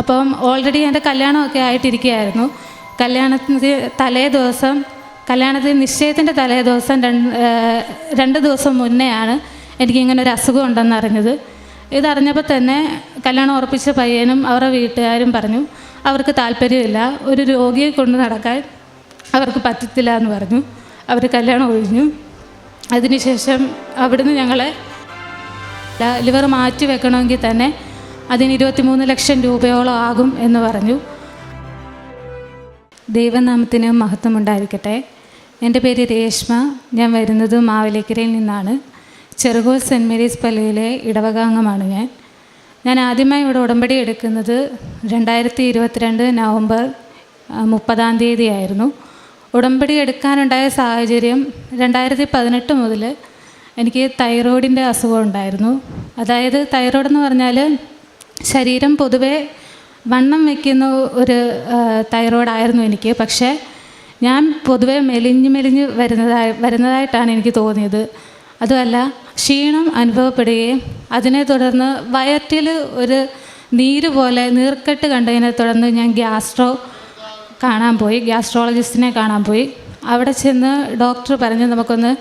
അപ്പം ഓൾറെഡി എന്റെ കല്യാണമൊക്കെ ആയിട്ടിരിക്കുകയായിരുന്നു. കല്യാണത്തിന് തലേ ദിവസം കല്യാണത്തിന് നിശ്ചയത്തിന്റെ തലേ ദിവസം രണ്ട് രണ്ട് ദിവസം മുന്നെയാണ് എനിക്കിങ്ങനെ ഒരു അസുഖം ഉണ്ടെന്ന് അറിഞ്ഞത്. ഇതറിഞ്ഞപ്പോൾ തന്നെ കല്യാണം ഉറപ്പിച്ച പയ്യനും അവരുടെ വീട്ടുകാരും പറഞ്ഞു അവർക്ക് താല്പര്യമില്ല ഒരു രോഗിയെ കൊണ്ട് നടക്കാൻ അവർക്ക് പറ്റത്തില്ല എന്ന് പറഞ്ഞു. അവർ കല്യാണം ഒഴിഞ്ഞു. അതിനുശേഷം അവിടുന്ന് ഞങ്ങളെ ലിവർ മാറ്റി വെക്കണമെങ്കിൽ തന്നെ അതിന് ഇരുപത്തിമൂന്ന് ലക്ഷം രൂപയോളം ആകും എന്ന് പറഞ്ഞു. ദൈവനാമത്തിന് മഹത്വം ഉണ്ടായിരിക്കട്ടെ എന്റെ പേര് രേഷ്മ. ഞാൻ വരുന്നത് മാവലിക്കരയിൽ നിന്നാണ്. ചെറുകോൽ സെന്റ് മേരീസ് പള്ളിയിലെ ഇടവകാംഗമാണ് ഞാൻ. ഞാൻ ആദ്യമായി ഇവിടെ ഉടമ്പടി എടുക്കുന്നത് രണ്ടായിരത്തി ഇരുപത്തിരണ്ട് നവംബർ മുപ്പതാം തീയതി ആയിരുന്നു ഉടമ്പടി എടുക്കാനുണ്ടായ സാഹചര്യം രണ്ടായിരത്തി പതിനെട്ട് മുതൽ എനിക്ക് തൈറോയിഡിന്റെ അസുഖം ഉണ്ടായിരുന്നു. അതായത് തൈറോയ്ഡ് എന്ന് പറഞ്ഞാൽ ശരീരം പൊതുവെ വണ്ണം വയ്ക്കുന്ന ഒരു തൈറോയിഡായിരുന്നു എനിക്ക്. പക്ഷേ ഞാൻ പൊതുവെ മെലിഞ്ഞ് മെലിഞ്ഞ് വരുന്നതായി വരുന്നതായിട്ടാണ് എനിക്ക് തോന്നിയത്. അതുമല്ല ക്ഷീണം അനുഭവപ്പെടുകയും അതിനെ തുടർന്ന് വയറ്റിൽ ഒരു നീര് പോലെ നീർക്കെട്ട് കണ്ടതിനെ തുടർന്ന് ഞാൻ ഗ്യാസ്ട്രോ കാണാൻ പോയി ഗ്യാസ്ട്രോളജിസ്റ്റിനെ കാണാൻ പോയി. അവിടെ ചെന്ന് ഡോക്ടർ പറഞ്ഞു നമുക്കൊന്ന്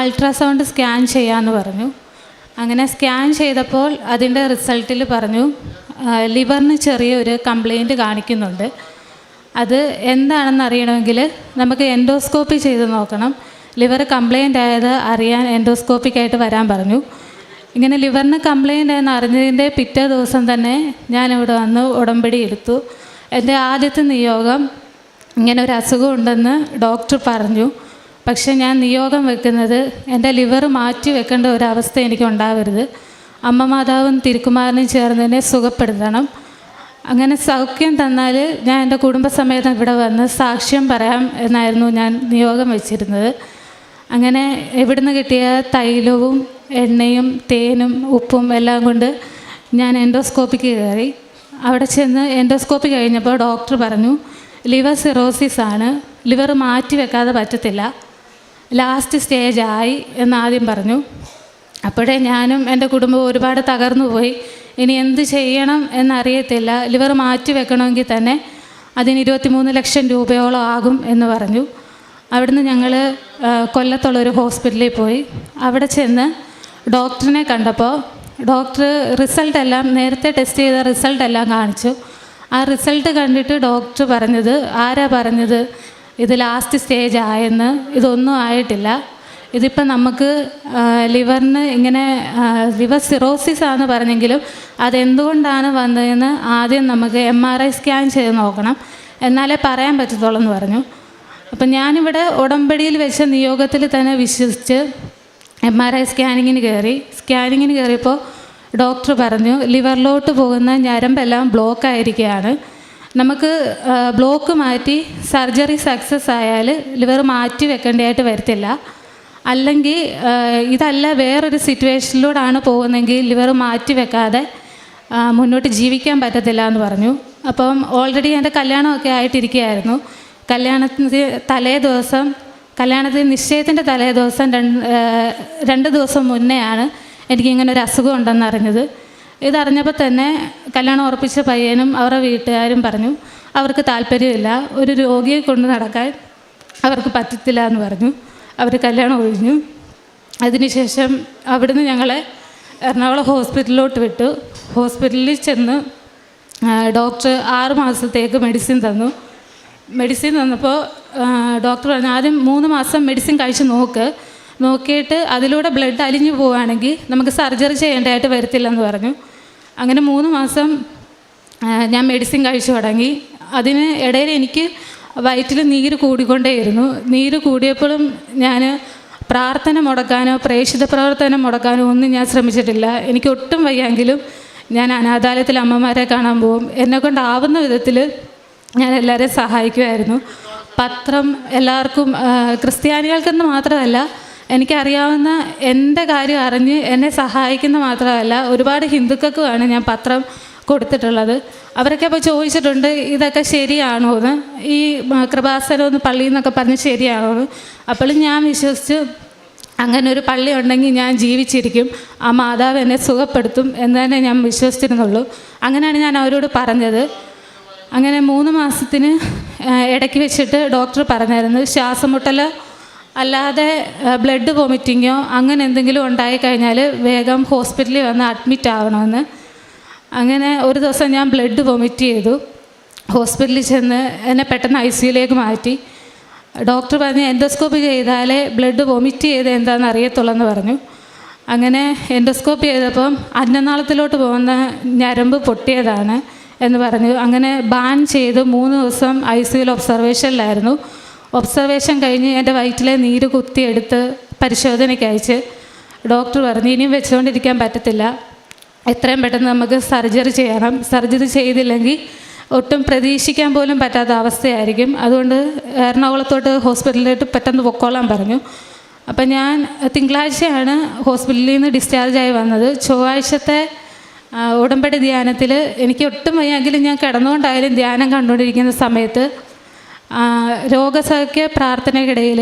അൾട്രാസൗണ്ട് സ്കാൻ ചെയ്യാമെന്ന് പറഞ്ഞു. അങ്ങനെ സ്കാൻ ചെയ്തപ്പോൾ അതിന്റെ റിസൾട്ടിൽ പറഞ്ഞു ലിവറിന് ചെറിയൊരു കംപ്ലൈന്റ് കാണിക്കുന്നുണ്ട്. അത് എന്താണെന്ന് അറിയണമെങ്കിൽ നമുക്ക് എൻഡോസ്കോപ്പി ചെയ്ത് നോക്കണം. ലിവർ കംപ്ലൈന്റ് ആയത് അറിയാൻ എൻഡോസ്കോപ്പിക്കായിട്ട് വരാൻ പറഞ്ഞു. ഇങ്ങനെ ലിവറിന് കംപ്ലൈന്റ് ആയെന്ന് അറിഞ്ഞതിന്റെ പിറ്റേ ദിവസം തന്നെ ഞാനിവിടെ വന്ന് ഉടമ്പടി എടുത്തു. എന്റെ ആദ്യത്തെ നിയോഗം ഇങ്ങനെ ഒരു അസുഖം ഉണ്ടെന്ന് ഡോക്ടർ പറഞ്ഞു. പക്ഷേ ഞാൻ നിയോഗം വെക്കുന്നത് എന്റെ ലിവർ മാറ്റി വെക്കേണ്ട ഒരവസ്ഥ എനിക്ക് ഉണ്ടാവരുത് അമ്മ മാതാവും തിരുക്കുമാരനും ചേർന്നതിനെ സുഖപ്പെടുത്തണം. അങ്ങനെ സൗഖ്യം തന്നാൽ ഞാൻ എന്റെ കുടുംബസമേതം ഇവിടെ വന്ന് സാക്ഷ്യം പറയാം എന്നായിരുന്നു ഞാൻ നിയോഗം വെച്ചിരുന്നത്. അങ്ങനെ എവിടുന്ന് കിട്ടിയ തൈലവും എണ്ണയും തേനും ഉപ്പും എല്ലാം കൊണ്ട് ഞാൻ എൻഡോസ്കോപ്പിക്ക് കയറി. അവിടെ ചെന്ന് എൻഡോസ്കോപ്പി കഴിഞ്ഞപ്പോൾ ഡോക്ടർ പറഞ്ഞു ലിവർ സിറോസിസ് ആണ് ലിവർ മാറ്റി വെക്കാതെ പറ്റത്തില്ല. ലാസ്റ്റ് സ്റ്റേജ് ആയി എന്ന് ആദ്യം പറഞ്ഞു. അപ്പോഴേ ഞാനും എന്റെ കുടുംബവും ഒരുപാട് തകർന്നു പോയി. ഇനി എന്ത് ചെയ്യണം എന്നറിയത്തില്ല. ലിവർ മാറ്റി വെക്കണമെങ്കിൽ തന്നെ അതിന് ഇരുപത്തിമൂന്ന് ലക്ഷം രൂപയോളം ആകും എന്ന് പറഞ്ഞു. അവിടുന്ന് ഞങ്ങൾ കൊല്ലത്തുള്ള ഒരു ഹോസ്പിറ്റലിൽ പോയി. അവിടെ ചെന്ന് ഡോക്ടറിനെ കണ്ടപ്പോൾ ഡോക്ടർ റിസൾട്ട് എല്ലാം നേരത്തെ ടെസ്റ്റ് ചെയ്ത റിസൾട്ട് എല്ലാം കാണിച്ചു. ആ റിസൾട്ട് കണ്ടിട്ട് ഡോക്ടർ പറഞ്ഞത് ആരാ പറഞ്ഞത്? ഇത് ലാസ്റ്റ് സ്റ്റേജ് ആയെന്ന് ഇതൊന്നും ആയിട്ടില്ല. ഇതിപ്പോൾ നമുക്ക് ലിവറിന് ഇങ്ങനെ ലിവർ സിറോസിസ് ആണെന്ന് പറഞ്ഞെങ്കിലും അതെന്തുകൊണ്ടാണ് വന്നതെന്ന് ആദ്യം നമുക്ക് എം ആർ ഐ സ്കാൻ ചെയ്ത് നോക്കണം. എന്നാലേ പറയാൻ പറ്റത്തുള്ളൂ എന്ന് പറഞ്ഞു. അപ്പം ഞാനിവിടെ ഉടമ്പടിയിൽ വെച്ച നിയോഗത്തിൽ തന്നെ വിശ്വസിച്ച് എം ആർ ഐ സ്കാനിങ്ങിന് കയറി. സ്കാനിങ്ങിന് കയറിയപ്പോൾ ഡോക്ടർ പറഞ്ഞു ലിവറിലോട്ട് പോകുന്ന ഞരമ്പെല്ലാം ബ്ലോക്ക് ആയിരിക്കുകയാണ് നമുക്ക് ബ്ലോക്ക് മാറ്റി സർജറി സക്സസ് ആയാൽ ലിവർ മാറ്റി വെക്കേണ്ടതായിട്ട് വരത്തില്ല. അല്ലെങ്കിൽ ഇതല്ല വേറൊരു സിറ്റുവേഷനിലൂടെയാണ് പോകുന്നതെങ്കിൽ ലിവർ മാറ്റി വെക്കാതെ മുന്നോട്ട് ജീവിക്കാൻ പറ്റത്തില്ല എന്ന് പറഞ്ഞു. അപ്പം ഓൾറെഡി എന്റെ കല്യാണമൊക്കെ ആയിട്ടിരിക്കുകയായിരുന്നു. കല്യാണത്തിന് തലേ ദിവസം കല്യാണത്തിന് നിശ്ചയത്തിന്റെ തലേ ദിവസം രണ്ട് രണ്ട് ദിവസം മുന്നെയാണ് എനിക്കിങ്ങനെ ഒരു അസുഖം ഉണ്ടെന്ന് അറിഞ്ഞത്. ഇതറിഞ്ഞപ്പോൾ തന്നെ കല്യാണം ഉറപ്പിച്ച പയ്യനും അവരുടെ വീട്ടുകാരും പറഞ്ഞു അവർക്ക് താല്പര്യമില്ല ഒരു രോഗിയെ കൊണ്ട് നടക്കാൻ അവർക്ക് പറ്റത്തില്ല എന്ന് പറഞ്ഞു. അവർ കല്യാണം ഒഴിഞ്ഞു. അതിനുശേഷം അവിടുന്ന് ഞങ്ങളെ എറണാകുളം ഹോസ്പിറ്റലിലോട്ട് വിട്ടു. ഹോസ്പിറ്റലിൽ ചെന്ന് ഡോക്ടർ ആറ് മാസത്തേക്ക് മെഡിസിൻ തന്നു. മെഡിസിൻ തന്നപ്പോൾ ഡോക്ടർ പറഞ്ഞു ആദ്യം മൂന്ന് മാസം മെഡിസിൻ കഴിച്ച് നോക്ക്. നോക്കിയിട്ട് അതിലൂടെ ബ്ലഡ് അലിഞ്ഞു പോവുകയാണെങ്കിൽ നമുക്ക് സർജറി ചെയ്യേണ്ടതായിട്ട് വരത്തില്ലെന്ന് പറഞ്ഞു. അങ്ങനെ മൂന്ന് മാസം ഞാൻ മെഡിസിൻ കഴിച്ചു തുടങ്ങി. അതിന് ഇടയിൽ എനിക്ക് വയറ്റിൽ നീര് കൂടിക്കൊണ്ടേയിരുന്നു. നീര് കൂടിയപ്പോഴും ഞാൻ പ്രാർത്ഥന മുടക്കാനോ പ്രേക്ഷിത പ്രവർത്തനം മുടക്കാനോ ഒന്നും ഞാൻ ശ്രമിച്ചിട്ടില്ല. എനിക്ക് ഒട്ടും വയ്യെങ്കിലും ഞാൻ അനാഥാലയത്തിൽ അമ്മമാരെ കാണാൻ പോകും. എന്നെക്കൊണ്ടാവുന്ന വിധത്തിൽ ഞാൻ എല്ലാവരെയും സഹായിക്കുമായിരുന്നു പത്രം എല്ലാവർക്കും ക്രിസ്ത്യാനികൾക്കെന്ന് മാത്രമല്ല എനിക്കറിയാവുന്ന എന്റെ കാര്യം അറിഞ്ഞ് എന്നെ സഹായിക്കുന്ന മാത്രമല്ല ഒരുപാട് ഹിന്ദുക്കൾക്കുമാണ് ഞാൻ പത്രം കൊടുത്തിട്ടുള്ളത്. അവരൊക്കെ അപ്പോൾ ചോദിച്ചിട്ടുണ്ട് ഇതൊക്കെ ശരിയാണോ? എന്ന്. ഈ കൃപാസനം ഒന്ന് പള്ളി എന്നൊക്കെ പറഞ്ഞ് ശരിയാണോ എന്ന്. അപ്പോഴും ഞാൻ വിശ്വസിച്ച് അങ്ങനെ ഒരു പള്ളി ഉണ്ടെങ്കിൽ ഞാൻ ജീവിച്ചിരിക്കും ആ മാതാവ് എന്നെ സുഖപ്പെടുത്തും എന്ന് തന്നെ ഞാൻ വിശ്വസിച്ചിരുന്നുള്ളൂ. അങ്ങനെയാണ് ഞാൻ അവരോട് പറഞ്ഞത്. അങ്ങനെ മൂന്ന് മാസത്തിന് ഇടയ്ക്ക് വെച്ചിട്ട് ഡോക്ടർ പറഞ്ഞായിരുന്നു ശ്വാസം മുട്ടൽ അല്ലാതെ ബ്ലഡ് വോമിറ്റിങ്ങോ അങ്ങനെ എന്തെങ്കിലും ഉണ്ടായി കഴിഞ്ഞാൽ വേഗം ഹോസ്പിറ്റലിൽ വന്ന് അഡ്മിറ്റ് ആവണമെന്ന്. അങ്ങനെ ഒരു ദിവസം ഞാൻ ബ്ലഡ് വോമിറ്റ് ചെയ്തു. ഹോസ്പിറ്റലിൽ ചെന്ന് എന്നെ പെട്ടെന്ന് ഐ സിയിലേക്ക് മാറ്റി. ഡോക്ടർ പറഞ്ഞ് എൻഡോസ്കോപ്പ് ചെയ്താലേ ബ്ലഡ് വോമിറ്റ് ചെയ്ത് എന്താണെന്ന് അറിയത്തുള്ളൂ എന്ന് പറഞ്ഞു. അങ്ങനെ എൻഡോസ്കോപ്പ് ചെയ്തപ്പം അന്നനാളത്തിലോട്ട് പോകുന്ന ഞരമ്പ് പൊട്ടിയതാണ് എന്ന് പറഞ്ഞു. അങ്ങനെ ബാൻ ചെയ്ത് മൂന്ന് ദിവസം ഐ സിയിൽ ഒബ്സർവേഷനിലായിരുന്നു ഒബ്സർവേഷൻ കഴിഞ്ഞ് എന്റെ വയറ്റിലെ നീര് കുത്തിയെടുത്ത് പരിശോധനയ്ക്ക് അയച്ച് ഡോക്ടർ പറഞ്ഞു ഇനിയും വെച്ചുകൊണ്ടിരിക്കാൻ പറ്റത്തില്ല. എത്രയും പെട്ടെന്ന് നമുക്ക് സർജറി ചെയ്യണം. സർജറി ചെയ്തില്ലെങ്കിൽ ഒട്ടും പ്രതീക്ഷിക്കാൻ പോലും പറ്റാത്ത അവസ്ഥയായിരിക്കും. അതുകൊണ്ട് എറണാകുളത്തോട്ട് ഹോസ്പിറ്റലിലോട്ട് പെട്ടെന്ന് പൊക്കോളാൻ പറഞ്ഞു. അപ്പം ഞാൻ തിങ്കളാഴ്ചയാണ് ഹോസ്പിറ്റലിൽ നിന്ന് ഡിസ്ചാർജായി വന്നത്. ചൊവ്വാഴ്ചത്തെ ഉടമ്പടി ധ്യാനത്തിൽ എനിക്ക് ഒട്ടും വയ്യെങ്കിലും ഞാൻ കിടന്നുകൊണ്ടായാലും ധ്യാനം കണ്ടുകൊണ്ടിരിക്കുന്ന സമയത്ത് രോഗസൗഖ്യ പ്രാർത്ഥനയ്ക്കിടയിൽ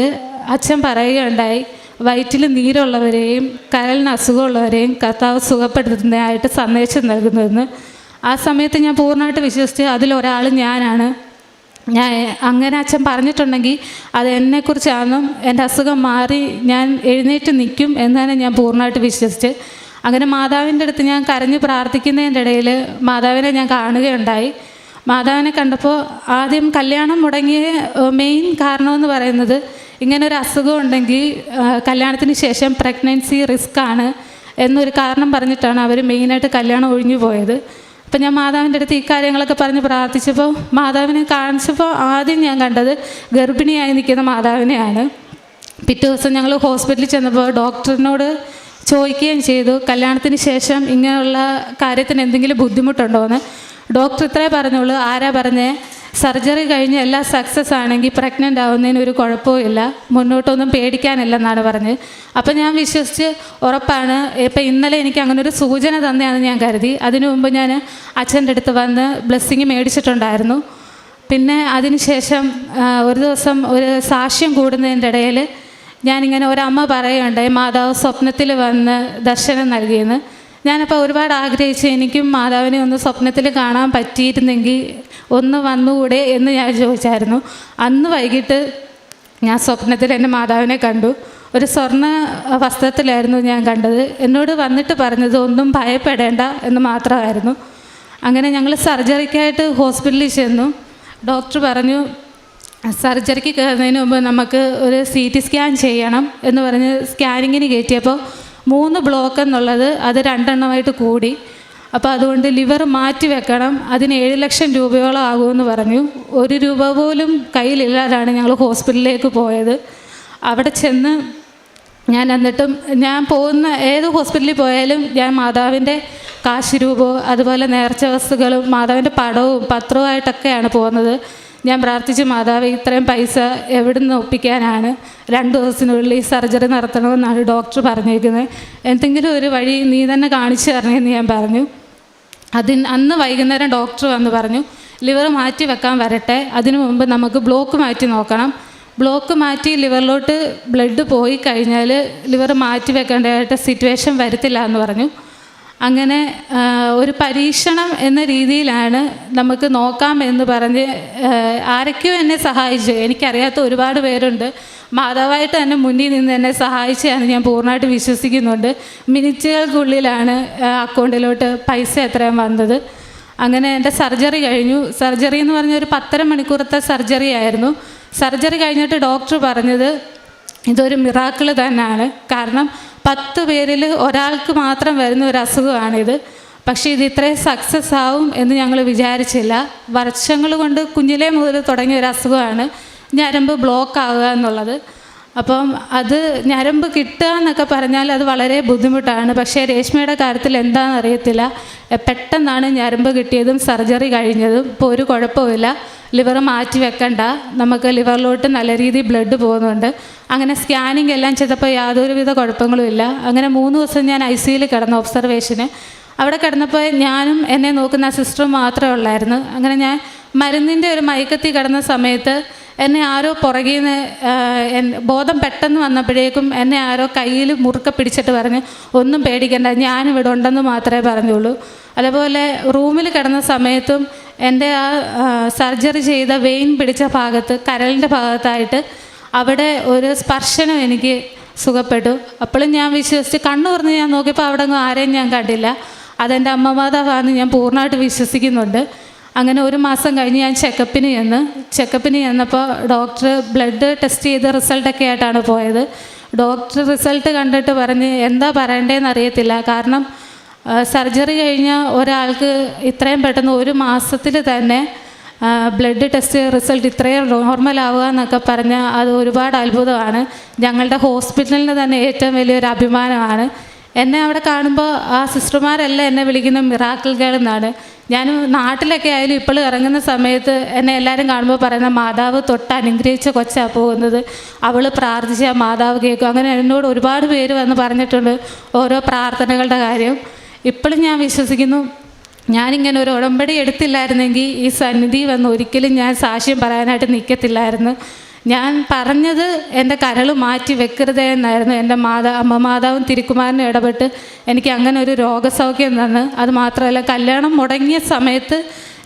അച്ഛൻ പറയുകയുണ്ടായി വയറ്റിൽ നീരുള്ളവരെയും കരളിന് അസുഖമുള്ളവരെയും കർത്താവ് സുഖപ്പെടുത്തുന്നതായിട്ട് സന്ദേശം നൽകുന്നതെന്ന്. ആ സമയത്ത് ഞാൻ പൂർണമായിട്ട് വിശ്വസിച്ച് അതിലൊരാൾ ഞാനാണ്. ഞാൻ അങ്ങനെ അച്ഛൻ പറഞ്ഞിട്ടുണ്ടെങ്കിൽ അത് എന്നെക്കുറിച്ചാണെന്നും എന്റെ അസുഖം മാറി ഞാൻ എഴുന്നേറ്റ് നിൽക്കും എന്നാണ് ഞാൻ പൂർണമായിട്ട് വിശ്വസിച്ച്. അങ്ങനെ മാതാവിന്റെ അടുത്ത് ഞാൻ കരഞ്ഞ് പ്രാർത്ഥിക്കുന്നതിന്റെ ഇടയിൽ മാതാവിനെ ഞാൻ കാണുകയുണ്ടായി. മാതാവിനെ കണ്ടപ്പോൾ ആദ്യം കല്യാണം മുടങ്ങിയ മെയിൻ കാരണമെന്ന് പറയുന്നത് ഇങ്ങനെ ഒരു അസുഖം ഉണ്ടെങ്കിൽ കല്യാണത്തിന് ശേഷം പ്രഗ്നൻസി റിസ്ക് ആണ് എന്നൊരു കാരണം പറഞ്ഞിട്ടാണ് അവർ മെയിനായിട്ട് കല്യാണം ഒഴിഞ്ഞു പോയത്. അപ്പം ഞാൻ മാതാവിന്റെ അടുത്ത് ഈ കാര്യങ്ങളൊക്കെ പറഞ്ഞ് പ്രാർത്ഥിച്ചപ്പോൾ മാതാവിനെ കാണിച്ചപ്പോൾ ആദ്യം ഞാൻ കണ്ടത് ഗർഭിണിയായി നിൽക്കുന്ന മാതാവിനെയാണ്. പിറ്റേ ദിവസം ഞങ്ങൾ ഹോസ്പിറ്റലിൽ ചെന്നപ്പോൾ ഡോക്ടറിനോട് ചോദിക്കുകയും ചെയ്തു കല്യാണത്തിന് ശേഷം ഇങ്ങനെയുള്ള കാര്യത്തിന് എന്തെങ്കിലും ബുദ്ധിമുട്ടുണ്ടോ എന്ന് ഡോക്ടർ ഇത്രേ പറഞ്ഞോളൂ ആരാ പറഞ്ഞേ? സർജറി കഴിഞ്ഞ് എല്ലാം സക്സസ് ആണെങ്കിൽ പ്രഗ്നന്റ് ആവുന്നതിന് ഒരു കുഴപ്പമില്ല മുന്നോട്ടൊന്നും പേടിക്കാനില്ലെന്നാണ് പറഞ്ഞത്. അപ്പം ഞാൻ വിശ്വസിച്ച് ഉറപ്പാണ്. ഇപ്പം ഇന്നലെ എനിക്ക് അങ്ങനെ ഒരു സൂചന തന്നെയാണെന്ന് ഞാൻ കരുതി. അതിനു മുമ്പ് ഞാൻ അച്ഛന്റെ അടുത്ത് വന്ന് ബ്ലെസ്സിങ് മേടിച്ചിട്ടുണ്ടായിരുന്നു. പിന്നെ അതിനുശേഷം ശേഷം ഒരു ദിവസം ഒരു സാക്ഷ്യം കൂടുന്നതിന്റെ ഇടയിൽ ഞാനിങ്ങനെ ഒരമ്മ പറയുകയുണ്ടായി. മാതാവ് സ്വപ്നത്തിൽ വന്ന് ദർശനം നൽകിയെന്ന്. ഞാനപ്പോൾ ഒരുപാട് ആഗ്രഹിച്ചു എനിക്കും മാതാവിനെ ഒന്ന് സ്വപ്നത്തിൽ കാണാൻ പറ്റിയിരുന്നെങ്കിൽ ഒന്ന് വന്നുകൂടെ എന്ന് ഞാൻ ചോദിച്ചായിരുന്നു അന്ന് വൈകിട്ട് ഞാൻ സ്വപ്നത്തിൽ എന്റെ മാതാവിനെ കണ്ടു. ഒരു സ്വർണ വസ്ത്രത്തിലായിരുന്നു ഞാൻ കണ്ടത്. എന്നോട് വന്നിട്ട് പറഞ്ഞത് ഒന്നും ഭയപ്പെടേണ്ട എന്ന് മാത്രമായിരുന്നു. അങ്ങനെ ഞങ്ങൾ സർജറിക്കായിട്ട് ഹോസ്പിറ്റലിൽ ചെന്നു. ഡോക്ടർ പറഞ്ഞു സർജറിക്ക് കയറുന്നതിന് മുമ്പ് നമുക്ക് ഒരു സി ടി സ്കാൻ ചെയ്യണം എന്ന് പറഞ്ഞ് സ്കാനിങ്ങിന് കയറ്റിയപ്പോൾ മൂന്ന് ബ്ലോക്ക് എന്നുള്ളത് അത് രണ്ടെണ്ണമായിട്ട് കൂടി. അപ്പോൾ അതുകൊണ്ട് ലിവർ മാറ്റി വെക്കണം. അതിന് ഏഴ് ലക്ഷം രൂപയോളം ആകുമെന്ന് പറഞ്ഞു. ഒരു രൂപ പോലും കയ്യിലില്ലാതാണ് ഞങ്ങൾ ഹോസ്പിറ്റലിലേക്ക് പോയത്. അവിടെ ചെന്ന് ഞാൻ എന്നിട്ടും ഞാൻ പോകുന്ന ഏത് ഹോസ്പിറ്റലിൽ പോയാലും ഞാൻ മാതാവിന്റെ കാശ് രൂപവും അതുപോലെ നേർച്ച വസ്തുക്കളും മാതാവിന്റെ പടവും പത്രവുമായിട്ടൊക്കെയാണ് പോകുന്നത്. ഞാൻ പ്രാർത്ഥിച്ചു മാതാവ് ഇത്രയും പൈസ എവിടുന്ന് ഒപ്പിക്കാനാണ്? രണ്ട് ദിവസത്തിനുള്ളിൽ ഈ സർജറി നടത്തണമെന്നാണ് ഡോക്ടർ പറഞ്ഞേക്കുന്നത്. എന്തെങ്കിലും ഒരു വഴി നീ തന്നെ കാണിച്ചു തരണമെന്ന് ഞാൻ പറഞ്ഞു. അതിന് അന്ന് വൈകുന്നേരം ഡോക്ടർ വന്ന് പറഞ്ഞു ലിവർ മാറ്റി വെക്കാൻ വരട്ടെ. അതിനു മുമ്പ് നമുക്ക് ബ്ലോക്ക് മാറ്റി നോക്കണം. ബ്ലോക്ക് മാറ്റി ലിവറിലോട്ട് ബ്ലഡ് പോയി കഴിഞ്ഞാൽ ലിവർ മാറ്റി വെക്കേണ്ടതായിട്ട് സിറ്റുവേഷൻ വരത്തില്ല എന്ന് പറഞ്ഞു. അങ്ങനെ ഒരു പരീക്ഷണം എന്ന രീതിയിലാണ് നമുക്ക് നോക്കാം എന്ന് പറഞ്ഞ് ആരൊക്കെയോ എന്നെ സഹായിച്ചു. എനിക്കറിയാത്ത ഒരുപാട് പേരുണ്ട്. മാതാവായിട്ട് തന്നെ മുന്നിൽ നിന്ന് എന്നെ സഹായിച്ചതാണ് ഞാൻ പൂർണമായിട്ട് വിശ്വസിക്കുന്നുണ്ട്. മിനിറ്റുകൾക്കുള്ളിലാണ് അക്കൗണ്ടിലോട്ട് പൈസ എത്രയും വന്നത്. അങ്ങനെ എന്റെ സർജറി കഴിഞ്ഞു. സർജറി എന്ന് പറഞ്ഞ ഒരു പത്തര മണിക്കൂറത്തെ സർജറി ആയിരുന്നു. സർജറി കഴിഞ്ഞിട്ട് ഡോക്ടർ പറഞ്ഞത് ഇതൊരു മിറാക്കിൾ തന്നെയാണ്. കാരണം പത്ത് പേരിൽ ഒരാൾക്ക് മാത്രം വരുന്ന ഒരു അസുഖമാണിത്. പക്ഷേ ഇത് ഇത്രയും സക്സസ് ആവും എന്ന് ഞങ്ങൾ വിചാരിച്ചില്ല. വർഷങ്ങൾ കൊണ്ട് കുഞ്ഞിലേ മുതൽ തുടങ്ങിയ ഒരു അസുഖമാണ് ഞരമ്പ് ബ്ലോക്ക് ആവുക എന്നുള്ളത്. അപ്പം അത് ഞരമ്പ് കിട്ടുക എന്നൊക്കെ പറഞ്ഞാൽ അത് വളരെ ബുദ്ധിമുട്ടാണ്. പക്ഷേ രേഷ്മയുടെ കാര്യത്തിൽ എന്താണെന്ന് അറിയത്തില്ല. പെട്ടെന്നാണ് ഞരമ്പ് കിട്ടിയതും സർജറി കഴിഞ്ഞതും. ഇപ്പോൾ ഒരു കുഴപ്പമില്ല ലിവർ മാറ്റി വെക്കണ്ട. നമുക്ക് ലിവറിലോട്ട് നല്ല രീതിയിൽ ബ്ലഡ് പോകുന്നുണ്ട്. അങ്ങനെ സ്കാനിങ് എല്ലാം ചെയ്തപ്പോൾ യാതൊരുവിധ കുഴപ്പങ്ങളും ഇല്ല. അങ്ങനെ മൂന്ന് ദിവസം ഞാൻ ഐ സിയിൽ കിടന്നു ഒബ്സർവേഷന്. അവിടെ കിടന്നപ്പോൾ ഞാനും എന്നെ നോക്കുന്ന സിസ്റ്ററും മാത്രമേ ഉള്ളായിരുന്നു. അങ്ങനെ ഞാൻ മരുന്നിന്റെ ഒരു മയക്കത്തിൽ കിടന്ന സമയത്ത് എന്നെ ആരോ പുറകിൽ നിന്ന് ബോധം പെട്ടെന്ന് വന്നപ്പോഴേക്കും എന്നെ ആരോ കയ്യിൽ മുറുക്ക പിടിച്ചിട്ട് പറഞ്ഞ് ഒന്നും പേടിക്കണ്ട ഞാനിവിടെ ഉണ്ടെന്ന് മാത്രമേ പറഞ്ഞുള്ളൂ. അതുപോലെ റൂമിൽ കിടന്ന സമയത്തും എന്റെ ആ സർജറി ചെയ്ത വെയിൻ പിടിച്ച ഭാഗത്ത് കരളിന്റെ ഭാഗത്തായിട്ട് അവിടെ ഒരു സ്പർശനം എനിക്ക് സുഖപ്പെട്ടു. അപ്പോഴും ഞാൻ വിശ്വസിച്ച് കണ്ണു തുറന്ന് ഞാൻ നോക്കിയപ്പോൾ അവിടെ ഒന്നും ആരെയും ഞാൻ കണ്ടില്ല. അതെന്റെ അമ്മ ഞാൻ പൂർണമായിട്ട് വിശ്വസിക്കുന്നുണ്ട്. അങ്ങനെ ഒരു മാസം കഴിഞ്ഞ് ഞാൻ ചെക്കപ്പിന് ചെന്ന് ചെക്കപ്പിന് ചെന്നപ്പോൾ ഡോക്ടർ ബ്ലഡ് ടെസ്റ്റ് ചെയ്ത് റിസൾട്ടൊക്കെ ആയിട്ടാണ് പോയത്. ഡോക്ടർ റിസൾട്ട് കണ്ടിട്ട് പറഞ്ഞ് എന്താ പറയണ്ടേന്ന് അറിയത്തില്ല. കാരണം സർജറി കഴിഞ്ഞ ഒരാൾക്ക് ഇത്രയും പെട്ടെന്ന് ഒരു മാസത്തിൽ തന്നെ ബ്ലഡ് ടെസ്റ്റ് റിസൾട്ട് ഇത്രയും നോർമൽ ആവുക എന്നൊക്കെ പറഞ്ഞാൽ അത് ഒരുപാട് അത്ഭുതമാണ്. ഞങ്ങളുടെ ഹോസ്പിറ്റലിന് തന്നെ ഏറ്റവും വലിയൊരു അഭിമാനമാണ്. എന്നെ അവിടെ കാണുമ്പോൾ ആ സിസ്റ്റർമാരെല്ലാം എന്നെ വിളിക്കുന്ന മിറാക്കിൾ ഗേൾ എന്നാണ്. ഞാൻ നാട്ടിലൊക്കെ ആയാലും ഇപ്പോൾ ഇറങ്ങുന്ന സമയത്ത് എന്നെ എല്ലാവരും കാണുമ്പോൾ പറയുന്ന മാതാവ് തൊട്ട് അനുഗ്രഹിച്ച കൊച്ചാണ് പോകുന്നത്. അവൾ പ്രാർത്ഥിച്ച മാതാവ് കേൾക്കും. അങ്ങനെ എന്നോട് ഒരുപാട് പേര് വന്ന് പറഞ്ഞിട്ടുണ്ട് ഓരോ പ്രാർത്ഥനകളുടെ കാര്യം. ഇപ്പോഴും ഞാൻ വിശ്വസിക്കുന്നു. ഞാനിങ്ങനെ ഒരു ഉടമ്പടി എടുത്തില്ലായിരുന്നെങ്കിൽ ഈ സന്നിധി വന്ന് ഒരിക്കലും ഞാൻ സാക്ഷ്യം പറയാനായിട്ട് നിൽക്കത്തില്ലായിരുന്നു ഞാൻ പറഞ്ഞത് എന്റെ കരൾ മാറ്റി വെക്കരുതേ എന്നായിരുന്നു. എന്റെ മാതാ അമ്മ മാതാവും തിരുക്കുമാരനും ഇടപെട്ട് എനിക്ക് അങ്ങനെ ഒരു രോഗസൗഖ്യം തന്ന്. അത് മാത്രമല്ല കല്യാണം മുടങ്ങിയ സമയത്ത്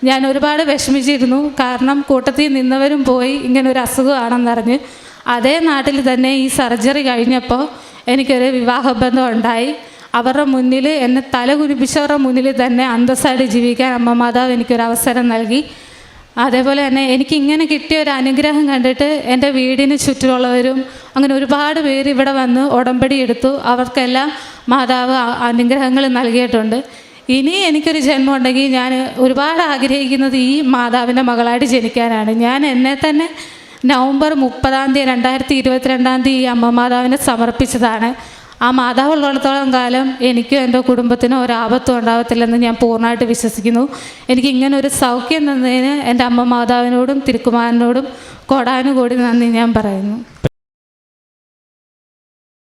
ഞാൻ ഒരുപാട് വിഷമിച്ചിരുന്നു. കാരണം കൂട്ടത്തിൽ നിന്നവരും പോയി ഇങ്ങനെ ഒരു അസുഖമാണെന്നറിഞ്ഞ് അതേ നാട്ടിൽ തന്നെ ഈ സർജറി കഴിഞ്ഞപ്പോൾ എനിക്കൊരു വിവാഹബന്ധം ഉണ്ടായി. അവരുടെ മുന്നിൽ എന്നെ തല കുനിപ്പിച്ചവരുടെ മുന്നിൽ തന്നെ അന്തസ്സായിട്ട് ജീവിക്കാൻ അമ്മ മാതാവ് എനിക്കൊരു അവസരം നൽകി. അതേപോലെ തന്നെ എനിക്ക് ഇങ്ങനെ കിട്ടിയ ഒരു അനുഗ്രഹം കണ്ടിട്ട് എന്റെ വീടിന് ചുറ്റുമുള്ളവരും അങ്ങനെ ഒരുപാട് പേര് ഇവിടെ വന്ന് ഉടമ്പടി എടുത്തു. അവർക്കെല്ലാം മാതാവ് അനുഗ്രഹങ്ങൾ നൽകിയിട്ടുണ്ട്. ഇനി എനിക്കൊരു ജന്മം ഉണ്ടെങ്കിൽ ഞാൻ ഒരുപാട് ആഗ്രഹിക്കുന്നത് ഈ മാതാവിന്റെ മകളായിട്ട് ജനിക്കാനാണ്. ഞാൻ എന്നെ തന്നെ നവംബർ മുപ്പതാം തീയതി രണ്ടായിരത്തി ഇരുപത്തിരണ്ടാം തീയതി ഈ അമ്മ മാതാവിനെ സമർപ്പിച്ചതാണ്. ആ മാതാവ് ഉള്ളിടത്തോളം കാലം എനിക്കും എന്റെ കുടുംബത്തിനും ഒരാപത്തും ഉണ്ടാകത്തില്ലെന്ന് ഞാൻ പൂർണമായിട്ട് വിശ്വസിക്കുന്നു. എനിക്ക് ഇങ്ങനെ ഒരു സൗഖ്യം തന്നതിന് എന്റെ അമ്മ മാതാവിനോടും തിരുക്കുമാരനോടും കോടാനുകൂടി നന്ദി ഞാൻ പറയുന്നു.